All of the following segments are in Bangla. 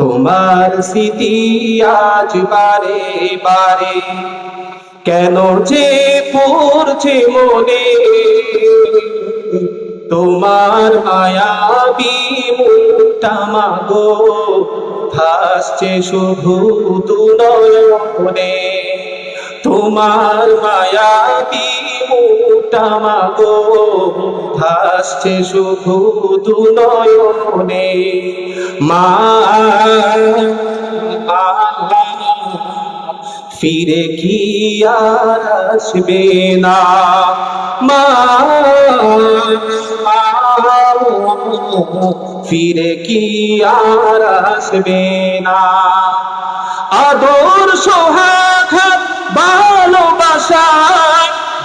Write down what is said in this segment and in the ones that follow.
তোমার স্মৃতি আজ বারে বারে, কেন যে পড়ছে মনে? তোমার মায়াবী মুখটা মাগো, ভাসছে শুধু দুনয়নে। তোমার মায়াবী মুখটা মাগো ভাসছে শুধু দুনয়নে মা ফিরে কি আর আসবে না। মা ফিরে কি আর আসবে না। আদর সোহাঘাত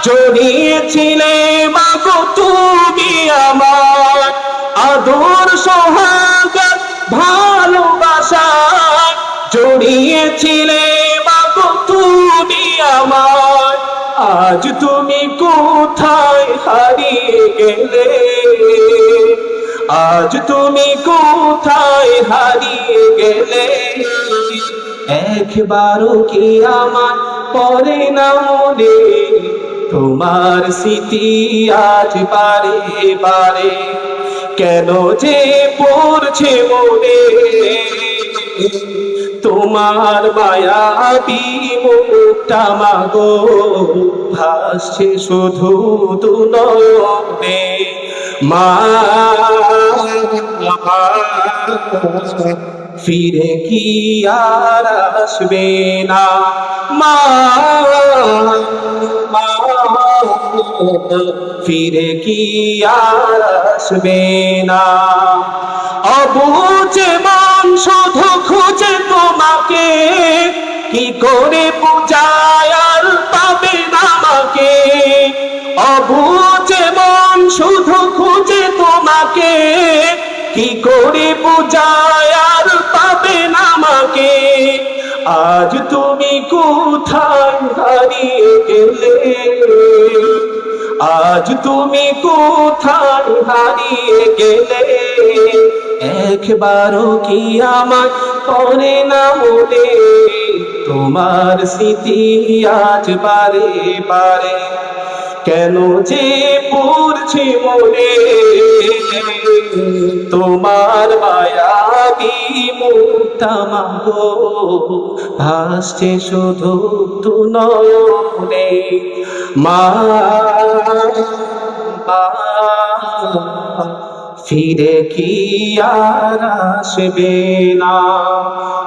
জড়িয়েছিলে মাগো তুমি আমার আদর সোহাঘাত ভালোবাসায় জড়িয়েছিলে মাগো তুমি আমার। আজ তুমি কোথায় হারিয়ে গেলে? আজ তুমি কোথায় হারিয়ে গেলে? একবারও কি আমার পরে না মনে তোমার স্মৃতি আজ পারে বারে। কেন যে পড়ছে মনে? তোমার মায়াবী মুখটা মাগো ভাসছে শুধু দু নয়নে। মা ফিরে কি আর আসবে না? মা, ফিরে কি আর আসবে না? অবুঝে মন শুধু খুঁজে তোমাকে, কি করে পূজায় পাবে না আমাকে? অবুঝে মন শুধু খুঁজে তোমাকে, কি করে পূজায় আর পাবে না আমাকে? আজ তুমি কোথায় হারিয়ে গেলে? আজ তুমি কোথায় হারিয়ে গেলে? একবারও কি আমার পরে না মনে তোমার স্মৃতি আজ বারে বারে কেন যে পড়ছে মনে? তোমার মায়াবী মুক্তা মাগো ভাসছে শুধু তু নয়নে মা মা, ফিরে কি আর আসবে না?